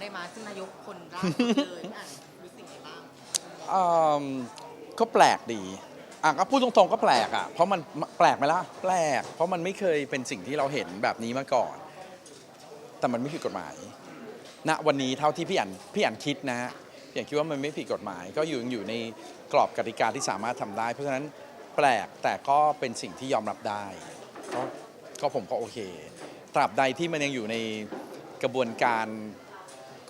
ได้มาซึ่งนายกคนแรกเลยอ่านรู้สึกไงบ้างอืมก็แปลกดีอะก็พูดตรงๆก็แปลกอะเพราะมันแปลกไหมล่ะแปลก เพราะมันไม่เคยเป็นสิ่งที่เราเห็นแบบนี้มาก่อน แต่มันไม่ผิดกฎหมายณวันนี้เท่าที่พี่อันพี่อันคิดนะฮะพี่อันคิดว่ามันไม่ผิดกฎหมาย ก็อยู่อยู่ในกรอบกติกาที่สามารถทำได้ เพราะฉะนั้นแปลกแต่ก็เป็นสิ่งที่ยอมรับได้ก็ก็ผมก็โอเค ตราบใดที่มันยังอยู่ในกระบวนการ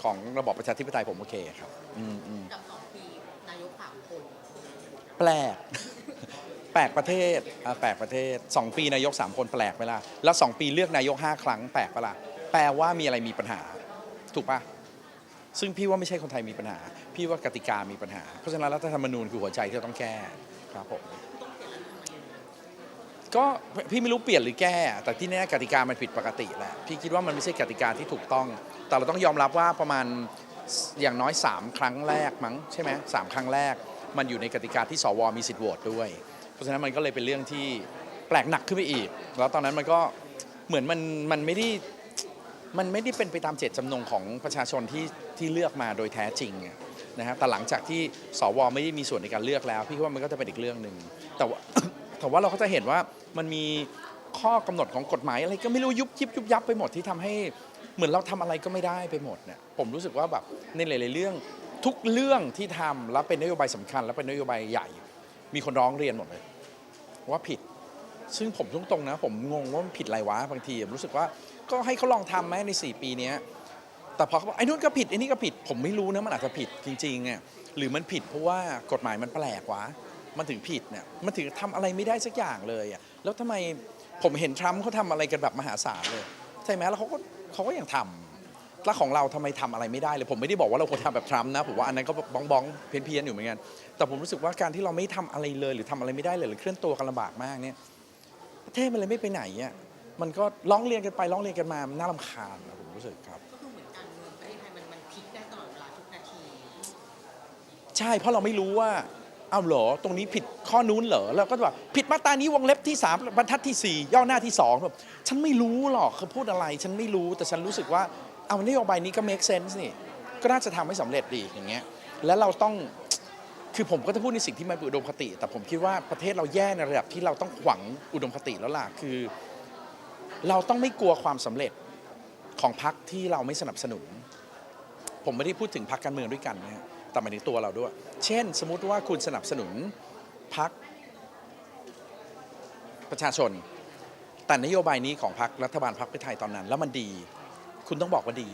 ของระบอบประชาธิปไตยผมโอเคครับอืมอืมกับสองปีนายกสามคนแปลก แปลกประเทศอะแปลกประเทศ2ปีนายก3คนแปลกไหมล่ะแล้ว2ปีเลือกนายก5ครั้งแปลกปะล่ะแปลว่ามีอะไรมีปัญหา ถูกปะซึ่งพี่ว่าไม่ใช่คนไทยมีปัญหา พี่ว่ากติกามีปัญหา เพราะฉะนั้นรัฐธรรมนูญคือหัวใจที่เราต้องแก้ครับผมก็พี่ไม่รู้เปลี่ยนหรือแก้ แต่ที่แน่กติกามันผิดปกติแหละพี่คิดว่ามันไม่ใช่กติกาที่ถูกต้อง แต่เราต้องยอมรับว่าประมาณอย่างน้อย 3 ครั้งแรกมั้งใช่ไหมสามครั้งแรก มันอยู่ในกติกาที่สวมีสิทธิ์โหวตด้วย เพราะฉะนั้นมันก็เลยเป็นเรื่องที่แปลกหนักขึ้นไปอีก แล้วตอนนั้นมันก็เหมือนมันมันไม่ได้มันไม่ได้เป็นไปตามเจตจำนงของประชาชนที่ที่เลือกมาโดยแท้จริงอะนะฮะแต่หลังจากที่สวไม่ได้มีส่วนในการเลือกแล้ว พี่คิดว่ามันก็จะเป็นอีกเรื่องหนึ่งแต่ว่าแต่ว่าเราก็จะเห็นว่ามันมีข้อกำหนดของกฎหมายอะไรก็ไม่รู้ยุบยิบยุบยับไปหมดที่ทำให้ เหมือนเราทำอะไรก็ไม่ได้ไปหมดเนี่ยผมรู้สึกว่าแบบในหลาย ๆ เรื่องทุกเรื่องที่ทำแล้วเป็นนโยบายสำคัญ แล้วเป็นนโยบายใหญ่ มีคนร้องเรียนหมดเลย ว่าผิด ซึ่งผมตรงๆนะ ผมงงว่ามันผิดอะไรวะบางทีรู้สึกว่าก็ให้เขาลองทำไหมใน 4 ปีนี้แต่พอเขาบอกไอ้นู่นก็ผิดไอ้นี่ก็ผิด ผมไม่รู้นะมันอาจจะผิดจริงๆอะหรือมันผิดเพราะว่ากฎหมายมันแปลกวะมันถึงผิดเนี่ยมันถึงทำอะไรไม่ได้สักอย่างเลยอะแล้วทำไมผมเห็นทรัมป์เขาทำอะไรกันแบบมหาศาลเลยใช่ไหมแล้วเขาก็ เขาก็ยังทำแล้วของเราทำไมทำอะไรไม่ได้เลย ผมไม่ได้บอกว่าเราควรทำแบบทรัมป์นะผมว่าอันนั้นก็บ้องบ้องๆเพี้ยนๆอยู่เหมือนกันแต่ผมรู้สึกว่าการที่เราไม่ทำอะไรเลย หรือทำอะไรไม่ได้เลยหรือเคลื่อนตัวกันลำบากมากเนี่ยประเทศมันเลยไม่ไปไหนอะมันก็ร้องเรียนกันไปร้องเรียนกันมามันน่ารำคาญอะผมรู้สึกครับก็คือเหมือนการเมืองประเทศไทยมันมันพลิกได้ตลอดเวลาทุกนาทีใช่เพราะเราไม่รู้ว่าเอาเหรอ ตรงนี้ผิดข้อนู้นเหรอเราก็แบบผิดมาตรานี้วงเล็บที่ 3 บรรทัดที่ 4 ย่อหน้าที่2แบบฉันไม่รู้หรอกเขาพูดอะไร ฉันไม่รู้แต่ฉันรู้สึกว่าเอานโยบายนี้ก็ make sense นี่ก็น่าจะทำให้สำเร็จดีอย่างเงี้ยแล้วเราต้องคือผมก็จะพูดในสิ่งที่มันเป็นอุดมคติ แต่ผมคิดว่าประเทศเราแย่ในระดับที่เราต้องหวังอุดมคติแล้วล่ะคือ เราต้องไม่กลัวความสำเร็จของพรรคที่เราไม่สนับสนุน ผมไม่ได้พูดถึงพรรคการเมืองด้วยกันนะฮะ แต่หมายถึงตัวเราด้วย เช่น สมมุติว่าคุณสนับสนุนพรรคประชาชน แต่นโยบายนี้ของพรรครัฐบาลพรรคเพื่อไทยตอนนั้น แล้วมันดี คุณต้องบอกว่าดี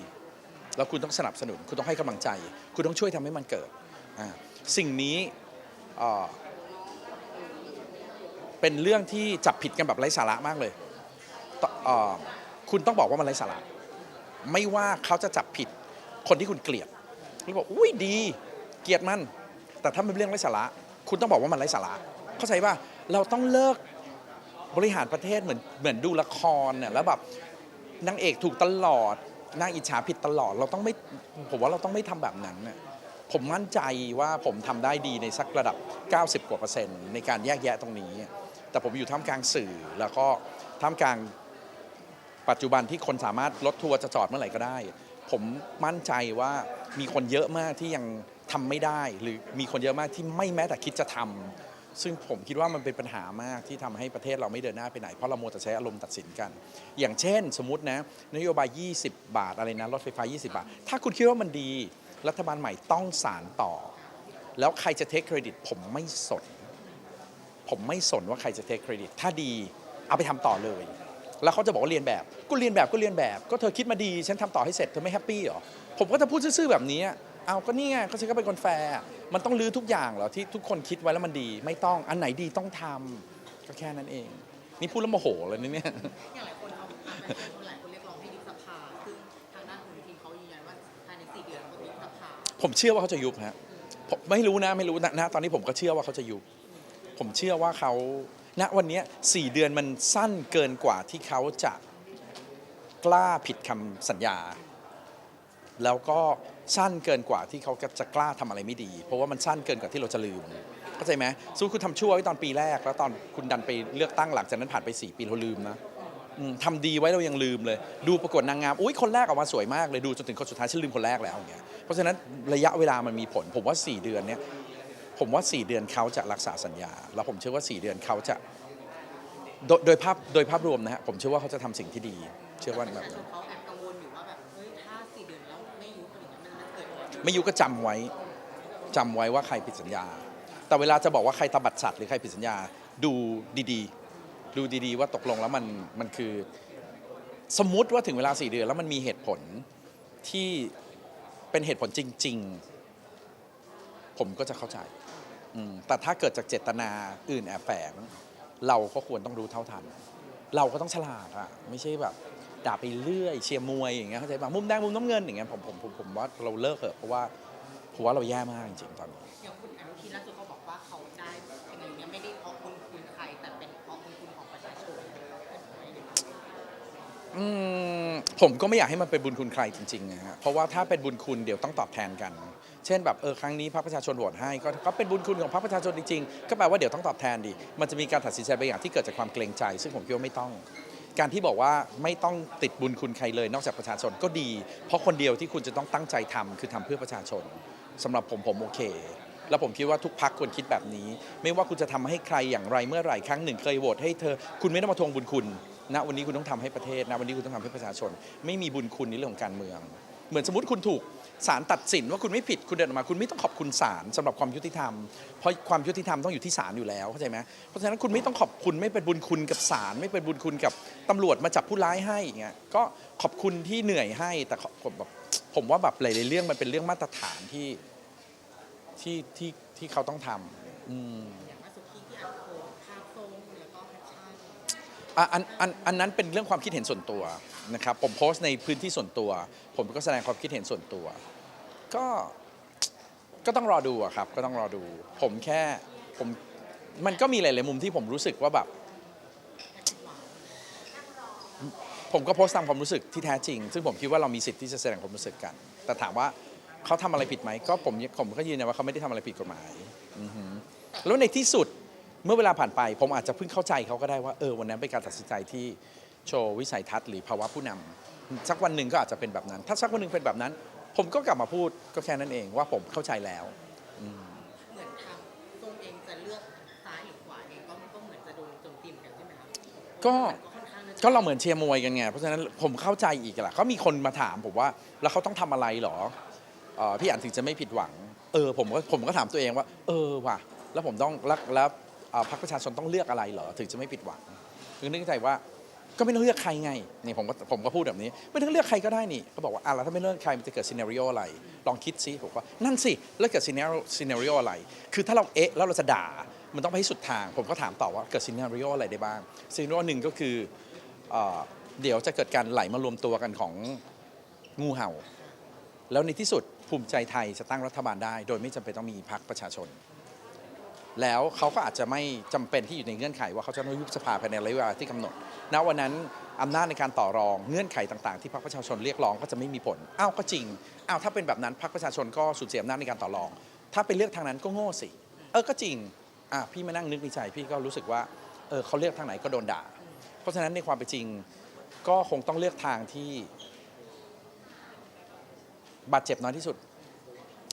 แล้วคุณต้องสนับสนุน คุณต้องให้กำลังใจ คุณต้องช่วยทำให้มันเกิด สิ่งนี้เป็นเรื่องที่จับผิดกันแบบไร้สาระมากเลย คุณต้องบอกว่ามันไร้สาระ ไม่ว่าเขาจะจับผิดคนที่คุณเกลียด แล้วบอกอุ้ยดี เกลียดมัน แต่ถ้ามันเป็นเรื่องไร้สาระ คุณต้องบอกว่ามันไร้สาระ เข้าใจป่ะเราต้องเลิกบริหารประเทศเหมือนเหมือนดูละครเนี่ยแล้วแบบนางเอกถูกตลอดนางอิจฉาผิดตลอด เราต้องไม่ผมว่าเราต้องไม่ทำแบบนั้นน่ะผมมั่นใจว่าผมทำได้ดีในสักระดับ 90 กว่าเปอร์เซ็นต์ในการแยกแยะตรงนี้ แต่ผมอยู่ท่ามกลางสื่อแล้วก็ท่ามกลางปัจจุบันที่คนสามารถรถทัวร์จะจอดเมื่อไหร่ก็ได้ ผมมั่นใจว่ามีคนเยอะมากที่ยังทำไม่ได้ หรือมีคนเยอะมากที่ไม่แม้แต่คิดจะทำซึ่งผมคิดว่ามันเป็นปัญหามากที่ทำให้ประเทศเราไม่เดินหน้าไปไหน เพราะเราโมวแต่ใช้อารมณ์ตัดสินกัน อย่างเช่น สมมตินะนโยบาย 20 บาทอะไรนะรถไฟฟ้า 20 บาท ถ้าคุณคิดว่ามันดีรัฐบาลใหม่ต้องสารต่อ แล้วใครจะเทคเครดิต ผมไม่สน ผมไม่สนว่าใครจะเทคเครดิต ถ้าดีเอาไปทำต่อเลย แล้วเขาจะบอกว่าเรียนแบบ ก็เรียนแบบก็เรียนแบบ ก็เธอคิดมาดี ฉันทำต่อให้เสร็จ เธอไม่แฮปปี้เหรอ ผมก็จะพูดซื่อๆแบบนี้ เอาก็นี่ไงก็ฉันก็เป็นคนแฟร์ มันต้องลื้อทุกอย่างเหรอที่ทุกคนคิดไว้แล้วมันดี ไม่ต้อง อันไหนดีต้องทำก็แค่นั้นเอง นี่พูดแล้วโมโหเลยนะเนี่ยอย่างหลายคนเขาอ่านหลายคนหลายคนเรียกร้องให้ยุบสภาซึ่งทางด้านคุณทีมเขายืนยันว่าภายในสี่เดือนเขาจะยุบสภา ผมเชื่อว่าเขาจะยุบฮะ ผมไม่รู้นะไม่รู้นะนะตอนนี้ผมก็เชื่อว่าเขาจะยุบ ผมเชื่อว่าเขา ณวันนี้สี่เดือนมันสั้นเกินกว่าที่เขาจะกล้าผิดคำสัญญา แล้วก็สั้นเกินกว่าที่เขาจะกล้าทำอะไรไม่ดี เพราะว่ามันสั้นเกินกว่าที่เราจะลืมเข้าใจไหมสู้คุณทำชั่วไว้ตอนปีแรก แล้วตอนคุณดันไปเลือกตั้งหลังจากนั้นผ่านไป 4 ปีเราลืมนะทำดีไว้เรายังลืมเลย ดูประกวดนางงามอุ้ยคนแรกออกมาสวยมากเลยดูจนถึงคนสุดท้ายฉันลืมคนแรกแล้วอย่างเงี้ยเพราะฉะนั้นระยะเวลามันมีผลผมว่า 4 เดือนเนี้ย ผมว่า 4 เดือนเขาจะรักษาสัญญา แล้วผมเชื่อว่า 4 เดือนเขาจะโดยโดยภาพโดยภาพรวมนะฮะผมเชื่อว่าเขาจะทำสิ่งที่ดี เชื่อว่าประแบชาบชนั้นนเขาแอบกังวลอยู่ว่าแบบเฮ้ยถ้าสี่เดือนแล้วไม่ยุบอะไรอย่างเงี้ยมันจะเกิดอะไรไม่ยุก็จำไว้จำไว้ว่าใครผิดสัญญา แต่เวลาจะบอกว่าใครตบัดสัตว์หรือใครผิดสัญญา ดูดีๆ ดูดีๆ ว่าตกลงแล้วมันมันคือ สมมุติว่าถึงเวลาสี่เดือนแล้วมันมีเหตุผลที่เป็นเหตุผลจริง ๆ ผมก็จะเข้าใจอืม แต่ถ้าเกิดจากเจตนาอื่นแอบแฝงเราก็ควรต้องรู้เท่าทัน เราก็ต้องฉลาดอะไม่ใช่แบบด่าไปเรื่อยเชียร์มวยอย่างเงี้ยเข้าใจป่ะมุมแดงมุมน้ำเงินอย่างเงี้ยผมผมผมผมว่าเราเลิกเถอะเพราะว่าผมว่าเราแย่มากจริงๆตอนนี้อย่างคุณอนุทินล่าสุดเขาบอกว่าเขาได้เป็นอะไรเงี้ยไม่ได้เพราะคุณคุณใครแต่เป็นเพราะคุณคุณของประชาชนอืมผมก็ไม่อยากให้มันเป็นบุญคุณใครจริงๆนะฮะเพราะว่าถ้าเป็นบุญคุณเดี๋ยวต้องตอบแทนกัน เช่นแบบเออครั้งนี้พรรคประชาชนโหวตให้ก็ก็เป็นบุญคุณของพรรคประชาชนจริงๆ ก็แปลว่าเดี๋ยวต้องตอบแทนดิมันจะมีการตัดสินใจบางอย่างที่เกิดจากความเกรงใจ ซึ่งผมคิดว่าไม่ต้อง การที่บอกว่าไม่ต้องติดบุญคุณใครเลย นอกจากประชาชนก็ดี เพราะคนเดียวที่คุณจะต้องตั้งใจทำคือทำเพื่อประชาชนสำหรับผมผมโอเค แล้วผมคิดว่าทุกพักควรคิดแบบนี้ ไม่ว่าคุณจะทำให้ใครอย่างไรเมื่อไหร่ครั้งหนึ่งเคยโหวตให้เธอ คุณไม่ต้องมาทวงบุญคุณณวันนี้คุณต้องทำให้ประเทศณวันนี้คุณต้องทำให้ประชาชน ไม่มีบุญคุณในเรื่องของการเมือง เหมือนสมมติคุณถูก ศาลตัดสินว่าคุณไม่ผิดคุณเดินออกมา คุณไม่ต้องขอบคุณศาลสำหรับความยุติธรรม เพราะความยุติธรรมต้องอยู่ที่ศาลอยู่แล้วเข้าใจไหมเพราะฉะนั้นคุณไม่ต้องขอบคุณไม่เป็นบุญคุณกับศาลไม่เป็นบุญคุณกับตำรวจมาจับผู้ร้ายให้อย่างเงี้ยก็ขอบคุณที่เหนื่อยให้แต่ขอบผมแบบผมว่าแบบหลายๆเรื่องมันเป็นเรื่องมาตรฐานที่ที่ที่ที่เขาต้องทำอืม อันอันอันนั้นเป็นเรื่องความคิดเห็นส่วนตัวนะครับผมโพสต์ในพื้นที่ส่วนตัว ผมก็แสดงความคิดเห็นส่วนตัว ก็ก็ต้องรอดูอะครับ ก็ต้องรอดู ผมแค่ผมมันก็มีหลาย ๆ มุมที่ผมรู้สึกว่าแบบ ผมก็โพสต์ตามความรู้สึกที่แท้จริง ซึ่งผมคิดว่าเรามีสิทธิ์ที่จะแสดงความรู้สึกกัน แต่ถามว่าเขาทำอะไรผิดไหมก็ผมผมก็ยืนยันว่าเขาไม่ได้ทำอะไรผิดกฎหมายแล้วในที่สุด เมื่อเวลาผ่านไปผมอาจจะเพิ่งเข้าใจเขาก็ได้ว่าเออวันนั้นเป็นการตัดสินใจที่โชว์วิสัยทัศน์หรือภาวะผู้นำสักวันหนึ่งก็อาจจะเป็นแบบนั้น ถ้าสักวันหนึ่งเป็นแบบนั้น ผมก็กลับมาพูดก็แค่นั้นเองว่าผมเข้าใจแล้วเหมือนทางทรงเองจะเลือกซ้ายหรือขวาเองก็ก็เหมือนจะโดนโจมตีเหมือนกันใช่ไหมครับก็มันค่อนข้างจะก็เราเหมือนเชียร์มวยกันไงเพราะฉะนั้นผมเข้าใจอีกแหละก็มีคนมาถามผมว่าแล้วเขาต้องทำอะไรเหรอเอ่อพี่อ่านถึงจะไม่ผิดหวัง เออผมก็ผมก็ถามตัวเองว่า เออว่ะ แล้วผมต้องแล้วแล้วเอ่อ พรรคประชาชนต้องเลือกอะไรเหรอถึงจะไม่ผิดหวังคือนึกในใจว่าก็ไม่ต้องเลือกใครไงนี่ผมก็ผมก็พูดแบบนี้ ไม่ต้องเลือกใครก็ได้นี่เขาบอกว่าอะแล้วถ้าไม่เลือกใครมันจะเกิดซีนารีโออะไร ลองคิดซิผมว่านั่นสิแล้วเกิดซีนารีซีนารีโออะไร คือถ้าเราเอ๊ะแล้วเราจะด่ามันต้องไปให้สุดทาง ผมก็ถามต่อว่าเกิดซีนารีโออะไรได้บ้างซีนารีโอหนึ่งก็คือเอ่อเดี๋ยวจะเกิดการไหลมารวมตัวกันของงูเห่า แล้วในที่สุดภูมิใจไทยจะตั้งรัฐบาลได้ โดยไม่จำเป็นต้องมีพรรคประชาชน แล้วเขาก็อาจจะไม่จำเป็นที่อยู่ในเงื่อนไขว่าเขาจะต้องยุบสภาภายในระยะเวลาที่กำหนด ณ วันนั้นอำนาจในการต่อรองเงื่อนไขต่างๆ ที่พรรคประชาชนเรียกร้องก็จะไม่มีผล อ้าวก็จริง อ้าวถ้าเป็นแบบนั้นพรรคประชาชนก็สูญเสียอำนาจในการต่อรอง ถ้าไปเลือกทางนั้นก็โง่สิ เออก็จริง อะพี่มานั่งนึกในใจพี่ก็รู้สึกว่า เออเขาเลือกทางไหนก็โดนด่า เพราะฉะนั้นในความเป็นจริงก็คงต้องเลือกทางที่บาดเจ็บน้อยที่สุด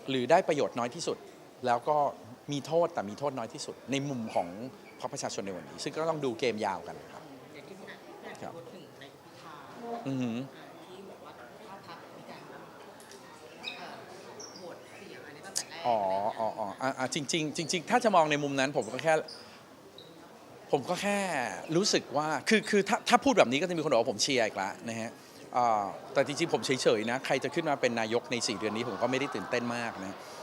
หรือได้ประโยชน์น้อยที่สุด แล้วก็ มีโทษแต่มีโทษน้อยที่สุด ในมุมของพรรคประชาชนในวันนี้ ซึ่งก็ต้องดูเกมยาวกันครับอย่างที่พี่อ่านพี่อ่านครับพูดถึงในพิธาอือหืออ่าที่บอกว่าถ้าพักมีการเอ่อโหวตเสียงอันนี้ตั้งแต่แรกอ๋ออ๋ออ๋ออะอะจริงๆจริงๆถ้าจะมองในมุมนั้นผมก็แค่ ผมก็แค่รู้สึกว่า คือคือถ้าถ้าพูดแบบนี้ก็จะมีคนบอกว่าผมเชียร์อีกแล้วนะฮะอ่าแต่จริงๆผมเฉยๆนะ ใครจะขึ้นมาเป็นนายกใน 4 เดือนนี้ผมก็ไม่ได้ตื่นเต้นมากนะอ่า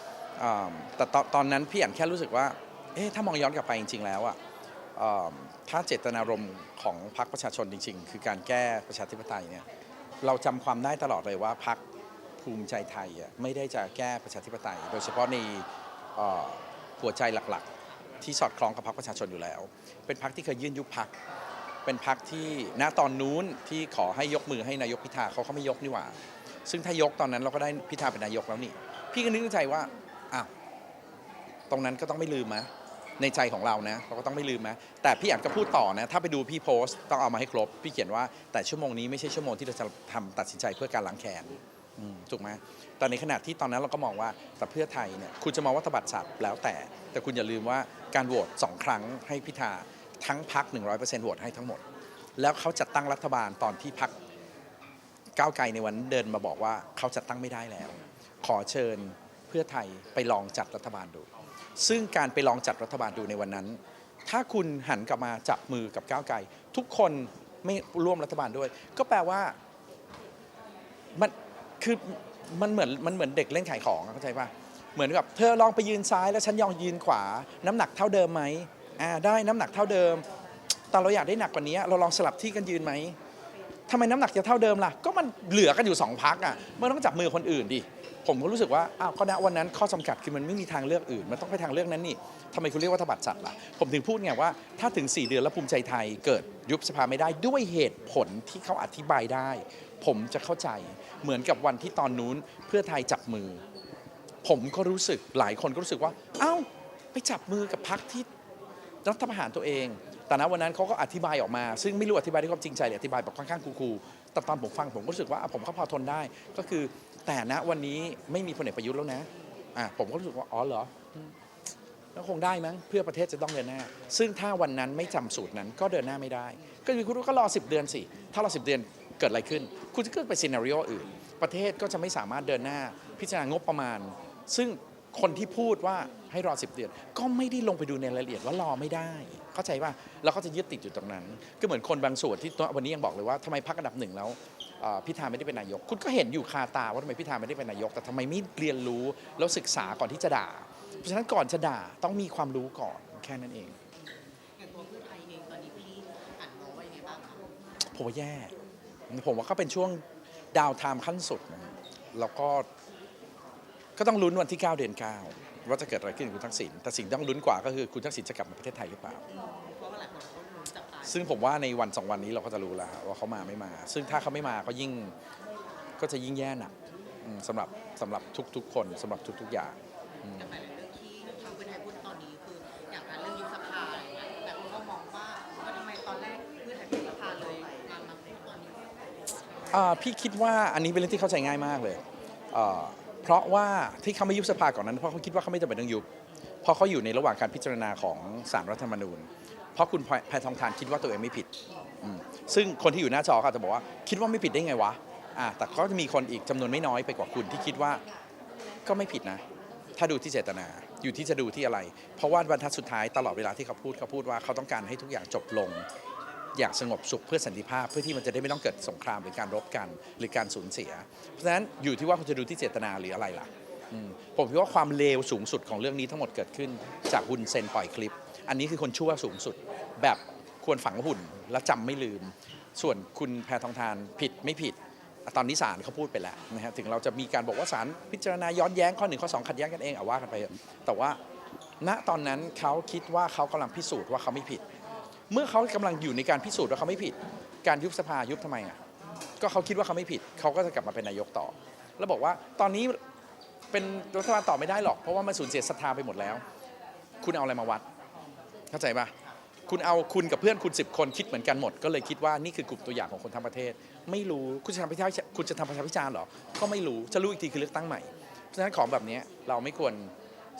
แต่ตอนนั้นพี่อ่านแค่รู้สึกว่า เอ๊ะถ้ามองย้อนกลับไปจริง ๆ แล้วอะถ้าเจตนารมณ์ของพรรคประชาชนจริง ๆ คือการแก้ประชาธิปไตยเนี่ย เราจำความได้ตลอดเลยว่าพรรคภูมิใจไทยอะไม่ได้จะแก้ประชาธิปไตย โดยเฉพาะในเอ่อหัวใจหลักๆ ที่สอดคล้องกับพรรคประชาชนอยู่แล้ว เป็นพรรคที่เคยยื่นยุบพรรคเป็นพรรคที่ณตอนนู้นที่ขอให้ยกมือให้นายกพิธาเขาเขาไม่ยกนี่หว่า ซึ่งถ้ายกตอนนั้นเราก็ได้พิธาเป็นนายกแล้วนี่ พี่ก็นึกในใจว่า ตรงนั้นก็ต้องไม่ลืมนะในใจของเรานะเราก็ต้องไม่ลืมนะแต่พี่อัดก็พูดต่อนะ ถ้าไปดูพี่โพสต์ต้องเอามาให้ครบ พี่เขียนว่าแต่ชั่วโมงนี้ไม่ใช่ชั่วโมงที่เราจะทำตัดสินใจเพื่อการล้างแค้นถูกไหมแต่ในขณะที่ตอนนั้นเราก็มองว่าแต่เพื่อไทยเนี่ยคุณจะมองว่าตบัดสัตว์แล้วแต่ แต่คุณอย่าลืมว่าการโหวตสองครั้งให้พิธาทั้งพัก 100%โหวตให้ทั้งหมด แล้วเขาจัดตั้งรัฐบาลตอนที่พักก้าวไกลในวันนั้นเดินมาบอกว่าเขาจัดตั้งไม่ได้แล้ว ขอเชิญเพื่อไทยไปลองจัดรัฐบาลดู ซึ่งการไปลองจัดรัฐบาลดูในวันนั้น ถ้าคุณหันกลับมาจับมือกับก้าวไกล ทุกคนไม่ร่วมรัฐบาลด้วย ก็แปลว่ามันคือมันเหมือนมันเหมือนเด็กเล่นขายของเข้าใจป่ะเหมือนกับเธอลองไปยืนซ้ายแล้วฉันยองยืนขวา น้ำหนักเท่าเดิมไหมอ่าได้น้ำหนักเท่าเดิมแต่เราอยากได้หนักกว่านี้ เราลองสลับที่กันยืนไหมทำไมน้ำหนักจะเท่าเดิมล่ะ ก็มันเหลือกันอยู่สองพักอะมันต้องจับมือคนอื่นดิ ผมก็รู้สึกว่าอ้าวก็ณวันนั้นข้อจำกัดคือมันไม่มีทางเลือกอื่น มันต้องไปทางเลือกนั้นนี่ทำไมคุณเรียกว่าทบัดสัตว์ล่ะ ผมถึงพูดไงว่าถ้าถึง 4 เดือนแล้วภูมิใจไทยเกิดยุบสภาไม่ได้ด้วยเหตุผลที่เขาอธิบายได้ ผมจะเข้าใจเหมือนกับวันที่ตอนนู้นเพื่อไทยจับมือ ผมก็รู้สึกหลายคนก็รู้สึกว่าเอ้าไปจับมือกับพักที่รัฐประหารตัวเอง แต่ณวันนั้นเขาก็อธิบายออกมา ซึ่งไม่รู้อธิบายด้วยความจริงใจหรืออธิบายแบบค่อนข้างคูลๆแต่ตอนผมฟังผมก็รู้สึกว่าผมก็พอทนได้ ก็คือ แต่ณวันนี้ไม่มีพลเอกประยุทธ์แล้วนะอะผมก็รู้สึกว่าอ๋อเหรอก็คงได้มั้งเพื่อประเทศจะต้องเดินหน้า ซึ่งถ้าวันนั้นไม่จำสูตรนั้นก็เดินหน้าไม่ได้ ก็คือคุณก็รอ 10 เดือนสิ ถ้ารอ 10 เดือนเกิดอะไรขึ้น คุณจะเกิดไปซีนารีโออื่น ประเทศก็จะไม่สามารถเดินหน้า พิจารณางบประมาณ ซึ่งคนที่พูดว่าให้รอ 10 เดือน ก็ไม่ได้ลงไปดูในรายละเอียดว่ารอไม่ได้ เข้าใจป่ะแล้วก็จะยึดติดอยู่ตรงนั้น ก็เหมือนคนบางส่วนที่วันนี้ยังบอกเลยว่าทำไมพรรคอันดับหนึ่งแล้ว พิธาไม่ได้เป็นนายก คุณก็เห็นอยู่คาตาว่าทำไมพิธาไม่ได้เป็นนายก แต่ทำไมไม่เรียนรู้แล้วศึกษาก่อนที่จะด่า เพราะฉะนั้นก่อนจะด่าต้องมีความรู้ก่อนแค่นั้นเองอย่างตัวเพื่อไทยเองตอนนี้พี่อ่านมองว่ายังไงบ้างคะผมว่าแย่ ผมว่าก็เป็นช่วงดาวไทม์ขั้นสุดนะแล้วก็ก็ต้องลุ้นวันที่ 9 เดือน 9 ว่าจะเกิดอะไรขึ้นกับคุณทักษิณแต่สิ่งที่ต้องลุ้นกว่าก็คือคุณทักษิณจะกลับมาประเทศไทยหรือเปล่า ซึ่งผมว่าในวันสองวันนี้เราก็จะรู้แล้วว่าเขามาไม่มา ซึ่งถ้าเขาไม่มาก็ยิ่งก็จะยิ่งแย่หนักสำหรับสำหรับทุกๆ คนสำหรับทุก ๆ อย่างอย่างหลายเรื่องที่ทางเพื่อไทยพูดตอนนี้คืออย่างการเรื่องยุบสภาอะไรเงี้ยแต่คนก็มองว่าว่าทำไมตอนแรกเพื่อไทยยุบสภาเลยมามาพูดตอนนี้พี่คิดว่าอันนี้เป็นเรื่องที่เข้าใจง่ายมากเลยเพราะว่าที่เขาไม่ยุบสภาก่อนนั้นเพราะเขาคิดว่าเขาไม่จำเป็นต้องยุบเพราะเขาอยู่ในระหว่างการพิจารณาของศาลรัฐธรรมนูญ เพราะคุณแพทองทานคิดว่าตัวเองไม่ผิด ซึ่งคนที่อยู่หน้าจอเขาจะบอกว่าคิดว่าไม่ผิดได้ไงวะอ่าแต่ก็จะมีคนอีกจำนวนไม่น้อยไปกว่าคุณที่คิดว่าก็ไม่ผิดนะ ถ้าดูที่เจตนาอยู่ที่จะดูที่อะไร เพราะว่าบรรทัดสุดท้ายตลอดเวลาที่เขาพูดเขาพูดว่าเขาต้องการให้ทุกอย่างจบลง อย่างสงบสุขเพื่อสันติภาพเพื่อที่มันจะได้ไม่ต้องเกิดสงครามหรือการรบกันหรือการสูญเสีย เพราะฉะนั้นอยู่ที่ว่าคุณจะดูที่เจตนาหรืออะไรล่ะผมคิดว่าความเลวสูงสุดของเรื่องนี้ทั้งหมดเกิดขึ้นจากหุ่นเซนปล่อยคลิป อันนี้คือคนชั่วสูงสุด แบบควรฝังหุ่นและจำไม่ลืม ส่วนคุณแพทองทานผิดไม่ผิด ตอนนี้ศาลเขาพูดไปแล้วนะฮะถึงเราจะมีการบอกว่าศาลพิจารณาย้อนแย้งข้อหนึ่งข้อสองขัดแย้งกันเองเอาว่ากันไป แต่ว่าณตอนนั้นเขาคิดว่าเขากำลังพิสูจน์ว่าเขาไม่ผิด เมื่อเขากำลังอยู่ในการพิสูจน์ว่าเขาไม่ผิด การยุบสภายุบทำไมอะก็เขาคิดว่าเขาไม่ผิด เขาก็จะกลับมาเป็นนายกต่อ แล้วบอกว่าตอนนี้เป็นรัฐบาลต่อไม่ได้หรอกเพราะว่ามันสูญเสียศรัทธาไปหมดแล้ว คุณเอาอะไรมาวัด เข้าใจปะคุณเอาคุณกับเพื่อนคุณสิบคนคิดเหมือนกันหมด ก็เลยคิดว่านี่คือกลุ่มตัวอย่างของคนทั้งประเทศ ไม่รู้คุณจะทำประชาคุณจะทำประชาพิจารณ์หรอ ก็ไม่รู้จะรู้อีกทีคือเลือกตั้งใหม่ เพราะฉะนั้นของแบบนี้เราไม่ควร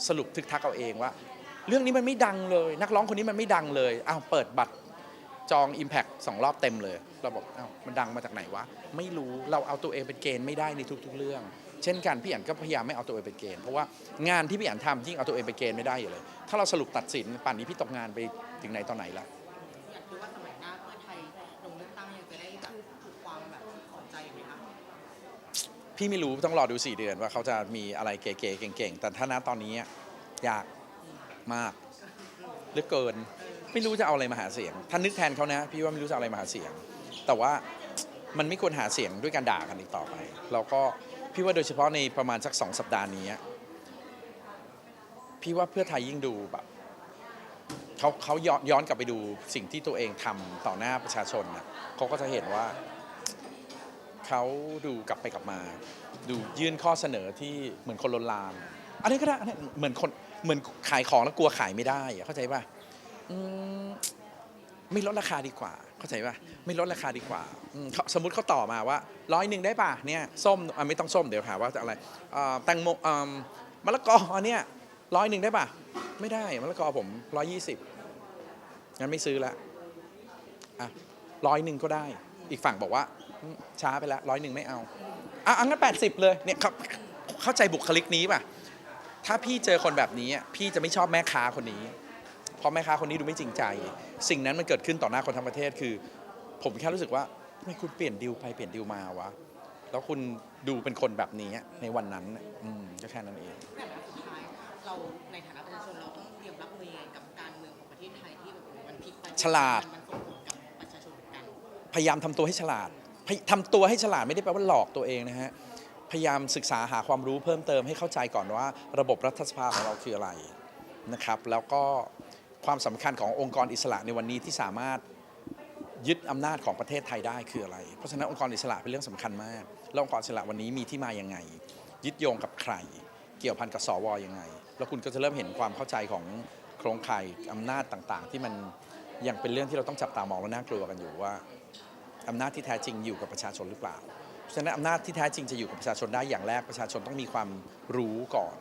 สรุปทึกทักเอาเองว่า เรื่องนี้มันไม่ดังเลย นักร้องคนนี้มันไม่ดังเลยอ้าวเปิดบัตร จอง Impact สองรอบเต็มเลย เราบอกอ้าวมันดังมาจากไหนวะ ไม่รู้เราเอาตัวเองเป็นเกณฑ์ไม่ได้ในทุก ๆ เรื่อง เช่นกันพี่อันก็พยายามไม่เอาตัวเองเป็นเกณฑ์เพราะว่างานที่พี่อันทำยิ่งเอาตัวเองเป็นเกณฑ์ไม่ได้อยู่เลย ถ้าเราสรุปตัดสินป่านนี้พี่ตกงานไปถึงไหนตอนไหนละอยากรู้ว่าสมัยหน้าเพื่อไทยลงเลือกตั้งยังจะได้แบบถูกความแบบสนใจไหมคะพี่ไม่รู้ต้องรอดู 4 เดือนว่าเขาจะมีอะไรเก๋ๆเก่งๆแต่ถ้าณตอนนี้ยากมากเหลือเกิน ไม่รู้จะเอาอะไรมาหาเสียงถ้านึกแทนเขานะ พี่ว่าไม่รู้จะเอาอะไรมาหาเสียง แต่ว่ามันไม่ควรหาเสียงด้วยการด่ากันอีกต่อไป แล้วก็พี่ว่าโดยเฉพาะในประมาณสักสองสัปดาห์นี้ พี่ว่าเพื่อไทยยิ่งดูแบบเขาเขาย้อนย้อนกลับไปดูสิ่งที่ตัวเองทำต่อหน้าประชาชนนะเขาก็จะเห็นว่าเขาดูกลับไปกลับมา ดูยื่นข้อเสนอที่เหมือนคนลนลานอันนี้ก็ได้อันนี้เหมือนคนเหมือนขายของแล้วกลัวขายไม่ได้เข้าใจป่ะอืม ไม่ลดราคาดีกว่า เข้าใจป่ะไม่ลดราคาดีกว่าอืมเขาสมมติเขาต่อมาว่าร้อยหนึ่งได้ป่ะเนี่ยส้มอะไม่ต้องส้มเดี๋ยวหาว่าจะอะไรอ่าแตงโมอ่ามะละกออันเนี้ยร้อยหนึ่งได้ป่ะ ไม่ได้มะละกอผมร้อยยี่สิบงั้นไม่ซื้อละอะร้อยหนึ่งก็ได้ อีกฝั่งบอกว่าอืมช้าไปแล้วร้อยหนึ่งไม่เอาอะอังั้นแปดสิบเลยเนี่ยเขาเข้าใจบุคลิกนี้ป่ะถ้าพี่เจอคนแบบนี้อะพี่จะไม่ชอบแม่ค้าคนนี้ เพราะแม่ค้าคนนี้ดูไม่จริงใจ สิ่งนั้นมันเกิดขึ้นต่อหน้าคนทั้งประเทศคือ ผมแค่รู้สึกว่าทำไมคุณเปลี่ยนดิวไปเปลี่ยนดิวมาวะ แล้วคุณดูเป็นคนแบบนี้ในวันนั้นน่ะอืมก็แค่นั้นเองแบบสุดท้ายเราในฐานะประชาชนเราต้องเตรียมรับมือยังไงกับการเมืองของประเทศไทยที่แบบมันพลิกไปฉลาด มันส่งผลกับประชาชนเหมือนกัน พยายามทำตัวให้ฉลาดพยทำตัวให้ฉลาดไม่ได้แปลว่าหลอกตัวเองนะฮะ พยายามศึกษาหาความรู้เพิ่มเติมให้เข้าใจก่อนว่า ระบบรัฐสภาของเราคืออะไรนะครับ แล้วก็ ความสำคัญขององค์กรอิสระในวันนี้ที่สามารถยึดอำนาจของประเทศไทยได้คืออะไร เพราะฉะนั้นองค์กรอิสระเป็นเรื่องสำคัญมาก แล้วองค์กรอิสระวันนี้มีที่มายังไง ยึดโยงกับใคร เกี่ยวพันกับสวอยังไง แล้วคุณก็จะเริ่มเห็นความเข้าใจของโครงข่ายอำนาจต่างๆ ที่มันยังเป็นเรื่องที่เราต้องจับตามองและน่ากลัวกันอยู่ว่าอำนาจที่แท้จริงอยู่กับประชาชนหรือเปล่า เพราะฉะนั้นอำนาจที่แท้จริงจะอยู่กับประชาชนได้อย่างแรกประชาชนต้องมีความรู้ก่อน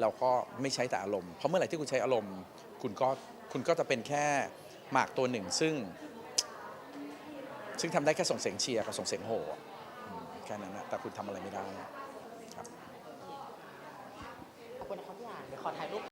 แล้วก็ไม่ใช้แต่อารมณ์ เพราะเมื่อไหร่ที่คุณใช้อารมณ์ คุณก็ คุณก็จะเป็นแค่หมากตัวหนึ่ง ซึ่ง ซึ่งทำได้แค่ส่งเสียงเชียร์กับส่งเสียงโห่แค่นั้นนะแต่คุณทำอะไรไม่ได้ขอบคุณนะครับพี่อ่านเดี๋ยวขอถ่ายรูป